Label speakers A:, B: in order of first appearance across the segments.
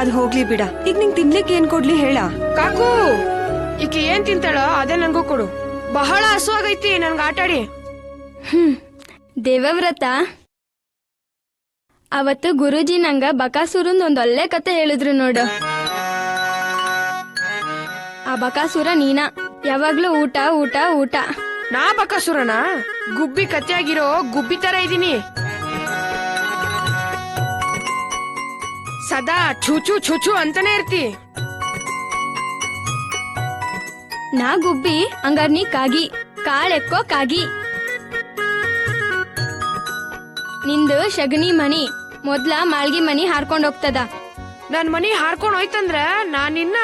A: ಅದ್ ಹೋಗ್ಲಿ ಬಿಡ. ಈಗ ನಿಂಗ್ ತಿನ್ಲಿಕ್ಕೆ ಏನ್ ಕೊಡ್ಲಿ ಹೇಳ.
B: ಕಾಕು ಈಕೆ ಏನ್ ತಿಂತಾಳ ಅದೇ ನಂಗೂ ಕೊಡು. ಬಹಳ ಹಸುವಾಗೈತಿ ನನ್ಗೆ ಆಟಾಡಿ.
C: ಹ್ಮ್ ದೇವವ್ರತ. ಅವತ್ತು ಗುರುಜಿ ನಂಗ ಬಕಾಸುರನ್ ಒಂದ್ ಒಳ್ಳೆ ಕತೆ ಹೇಳಿದ್ರು ನೋಡು. ಆ ಬಕಾಸುರ ನೀನಾ. ಯಾವಾಗ್ಲೂ ಊಟ ಊಟ ಊಟ.
B: ನಾ ಬಕಾಸುರನಾ? ಗುಬ್ಬಿ ಆಗಿರೋ ಗುಬ್ಬಿ ತರ ಇದೀನಿ. ಸದಾ ಚೂಚು ಚೂಚು ಅಂತಾನೆ ಇರ್ತಿ.
C: ನಾ ಗುಬ್ಬಿ ಹಂಗಾರ್ ನೀ ಕಾಗಿ ಕಾಳೆಕ್ಕೋ ಕಾಗಿ. ನಿಂದು ಶಗಣಿ ಮನಿ ಮೊದ್ಲ ಮಾಳ್ಗಿ ಮನಿ ಹಾರ್ಕೊಂಡ್ ಹೋಗ್ತದ.
B: ನನ್ ಮನಿ ಹಾರ್ಕೊಂಡ್ ಹೋಯ್ತಂದ್ರ ನಾನ್ ನಿನ್ನ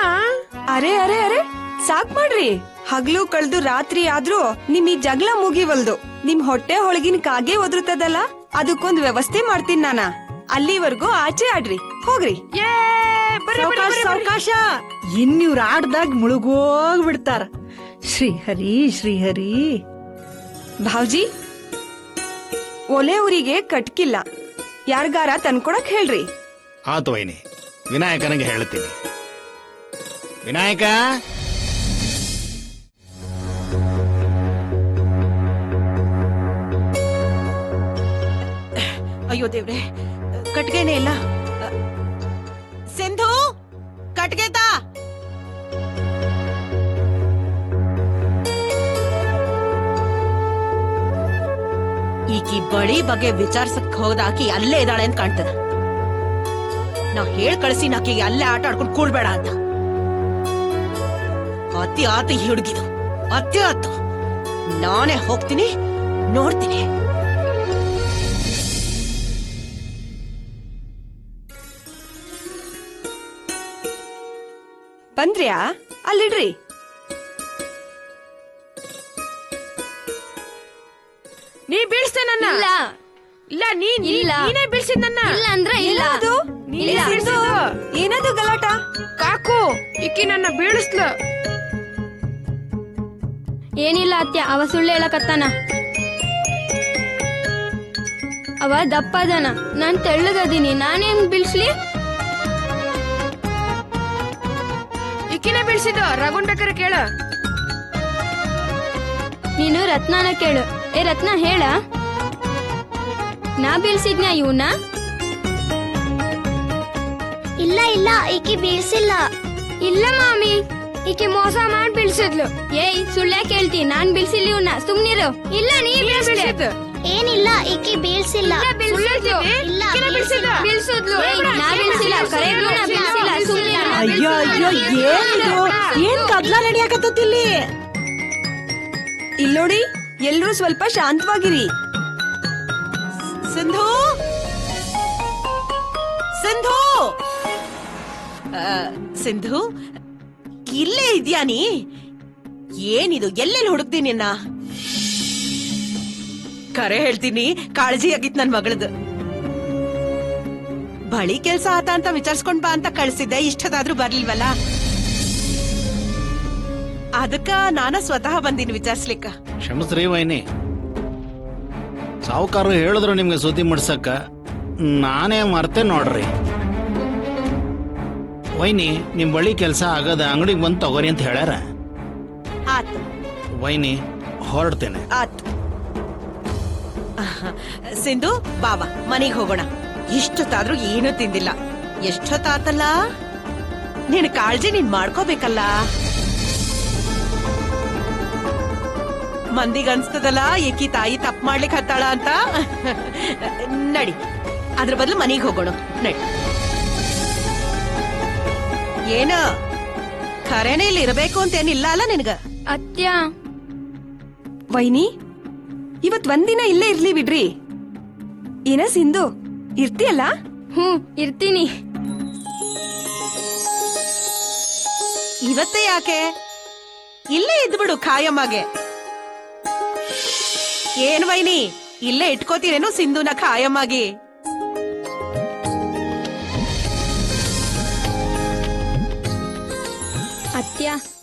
A: ಅರೆ ಅರೆ ಅರೆ ಸಾಕ್ ಮಾಡ್ರಿ. ಹಗ್ಲು ಕಳ್ದು ರಾತ್ರಿ ಆದ್ರೂ ನಿಮ್ ಈ ಜಗಳ ಮುಗಿವಲ್ದು. ನಿಮ್ ಹೊಟ್ಟೆ ಹೊಳಗಿನ ಕಾಗೆ ಒದರುತ್ತದಲ್ಲ? ಅದಕ್ಕೊಂದ್ ವ್ಯವಸ್ಥೆ ಮಾಡ್ತೀನಿ ನಾನ. ಅಲ್ಲಿವರೆಗೂ ಆಚೆ ಆಡ್ರಿ. ಹೋಗ್ರಿ.
B: ಅವಕಾಶ.
D: ಸಾವಕಾಶ ಇನ್ನಿವ್ರ ಆಡ್ದಾಗ ಮುಳುಗೋಗ್ ಬಿಡ್ತಾರ ಶ್ರೀಹರಿ ಶ್ರೀಹರಿ.
A: ಭಾವ್ಜಿ ಒಲೆ ಊರಿಗೆ ಕಟ್ಕಿಲ್ಲ. ಯಾರ್ಗಾರ ತಂದ್ಕೊಡಕ್ ಹೇಳ್ರಿ.
E: ಆತು ವೈನಿ ವಿನಾಯಕನಿಗೆ ಹೇಳ್ತೀನಿ. ವಿನಾಯಕ!
D: ಅಯ್ಯೋ ದೇವ್ರೆ ಕಟ್ಗೆನೆ ಇಲ್ಲ. ಸಿಂಧು ಕಟ್ಗೆತ ಈಕಿ ಬಳಿ ಬಗ್ಗೆ ವಿಚಾರ್ಸಕ್ ಹೋದಾಕಿ ಅಲ್ಲೇ ಇದ್ದಾಳೆ ಅಂತ ಕಾಣ್ತದ. ನಾವ್ ಹೇಳ್ ಕಳ್ಸಿ ನಾಕಿಗೆ ಅಲ್ಲೇ ಆಟ ಆಡ್ಕೊಂಡು ಕೂಡ್ಬೇಡ ಅಂತ. ಅತಿ ಆತ ಹುಡುಗಿದು ಅತಿ ಆತು. ನಾನೇ ಹೋಗ್ತೀನಿ, ನೋಡ್ತೀನಿ.
A: ಬಂದ್ರ್ಯಾ? ಅಲ್ಲಿಡ್ರಿ.
B: ನೀ ಬೀಳ್ಸ್ದೆ ನನ್ನ.
C: ಇಲ್ಲ.
B: ಇಲ್ಲ ನೀ
C: ಇಲ್ಲ.
B: ನೀನೇ ಬೀಳ್ಸಿದ್ ನನ್ನ.
C: ಇಲ್ಲ ಅಂದ್ರೆ ಇಲ್ಲ.
A: ಅದು
B: ನೀನೇ
C: ಇಲ್ಲ.
B: ಬೀಳ್ಸಿದ್ದು.
A: ಏನದು ಗಲಾಟ?
B: ಕಾಕು ಇಕ್ಕಿ ನನ್ನ ಬೀಳಿಸ್ಲ.
C: ಏನಿಲ್ಲ ಅತ್ಯ ಅವ ಸುಳ್ಳು ಹೇಳಕತ್ತಾನ. ಅವ ದಪ್ಪದನ ನಾನ್ ತೆಳ್ಳಗದೀನಿ. ನಾನೇನ್ ಬಿಲ್ಸ್ಲಿ
B: ಬೀಳ್ಸಿದ್ದು ರಘುನ್ ಬೇಕಾರೆ ಕೇಳ.
C: ನೀನು ರತ್ನಾನ ಕೇಳು. ಏ ರತ್ನ ಹೇಳ. ನಾ ಬೀಳ್ಸಿದ್ನ ಇವನ್ನ
F: ಇಲ್ಲ ಇಲ್ಲ ಈಕಿ ಬೀಳ್ಸಿಲ್ಲ.
C: ಇಲ್ಲ ಮಾಮಿ. ಈಕೆ ಮೋಸ ಮಾಡಿ ಬೀಳ್ಸಿದ್ಲು. ಏಯ್ ಸುಳ್ಳೆ ಕೇಳ್ತಿ? ನಾನ್ ಬೀಳ್ಸಿಲ್ಲ ಇವನ್ನ ಸುಮ್ನಿರು ಇಲ್ಲ ನೀ
B: ಬೀಳ್ಸಿದ್ದು.
F: ಏನಿಲ್ಲ ಈಕಿ ಬೀಳ್ಸಿಲ್ಲ.
C: ಬೀಳ್ಸಿದ್ಲು. ಏಯ್, ನಾ ಬೀಳ್ಸಿಲ್ಲ. ಕರೆಗೂ ನಾ ಬೀಳ್ಸಿಲ್ಲ.
D: ಅಯ್ಯೋ ಅಯ್ಯೋ ಏನಿದು ಏನ್ ಕದ್ಲ ನಡಿಯಾಕತ್ತಿಲ್ಲಿ
A: ಇಲ್ಲೋಡಿ ಎಲ್ರೂ ಸ್ವಲ್ಪ ಶಾಂತವಾಗಿರಿ.
D: ಸಿಂಧು? ಸಿಂಧು? ಸಿಂಧು, ಇಲ್ಲೇ ಇದ್ಯಾ ನೀ? ಏನಿದು, ಎಲ್ಲೆಲ್ಲಿ ಹುಡುಕ್ತೀನಿ ಕರೆ ಹೇಳ್ತೀನಿ, ಕಾಳಜಿ ಆಗಿತ್ತು ನನ್ ಮಗಳದು. ಬಳಿ ಕೆಲ್ಸ ಆತ ಅಂತ ವಿಚಾರಿಸ್ಕೊಂಡ್ ಬಾ ಅಂತ ಕಳ್ಸಿದ್ದೆ. ಇಷ್ಟದಾದ್ರೂ ಬರ್ಲಿಲ್ವಲ್ಲ? ಅದಕ್ಕ ನಾನ ಸ್ವತಃ ಬಂದೀನಿ ವಿಚಾರಿಸ್ಲಿಕ್ಕ.
E: ಕ್ಷಮಿಸ್ರಿ ವೈನಿ. ಸಾವುಕಾರರು ಹೇಳಿದ್ರು ನಿಮ್ಗೆ ಸುದ್ದಿ ಮುಡ್ಸಕ್ಕ. ನಾನೇ ಮರ್ತೆ ನೋಡ್ರಿ. ವೈನಿ ನಿಮ್ ಬಳಿ ಕೆಲಸ ಆಗದ ಅಂಗಡಿಗೆ ಬಂದು ತಗೋರಿ ಅಂತ ಹೇಳ್ಯಾರ?
D: ಆತು.
E: ವೈನಿ ಹೊರಡ್ತೇನೆ.
D: ಆತು. ಸಿಂಧು ಬಾಬಾ ಮನೆಗೆ ಹೋಗೋಣ. ಇಷ್ಟೊತ್ತಾದ್ರೂ ಏನೂ ತಿಂದಿಲ್ಲ. ಎಷ್ಟೊತ್ತಾತಲ್ಲ? ನಿನ್ ಕಾಳಜಿ ನೀನ್ ಮಾಡ್ಕೋಬೇಕಲ್ಲ. ಮಂದಿಗೆ ಅನ್ಸ್ತದಲ್ಲ ಏಕಿ ತಾಯಿ ತಪ್ಪು ಮಾಡ್ಲಿಕ್ಕೆ ಹತ್ತಾಳ ಅಂತ? ನಡಿ ಅದ್ರ ಬದಲು ಮನೆಗೆ ಹೋಗೋಣ. ನಡಿ. ಏನ ಖರೇನೆ ಇಲ್ಲಿ ಇರಬೇಕು ಅಂತ ಏನಿಲ್ಲ ಅಲ್ಲ ನಿನಗ?
C: ಅತ್ಯ
A: ವೈನಿ ಇವತ್ ಒಂದಿನ ಇಲ್ಲೇ ಇರ್ಲಿ ಬಿಡ್ರಿ. ಏನ ಸಿಂಧು? ಇರ್ತಿಯಲ್ಲ?
C: ಹ್ಮ್ ಇರ್ತೀನಿ.
D: ಇವತ್ತೇ ಯಾಕೆ? ಇಲ್ಲೇ ಇದ್ಬಿಡು ಖಾಯಮ್ಮಗೆ. ಏನ್ ವೈನಿ? ಇಲ್ಲೇ ಇಟ್ಕೋತೀರೇನು ಸಿಂಧುನ ಖಾಯಮ್ಮಾಗಿ.
C: ಅತ್ಯ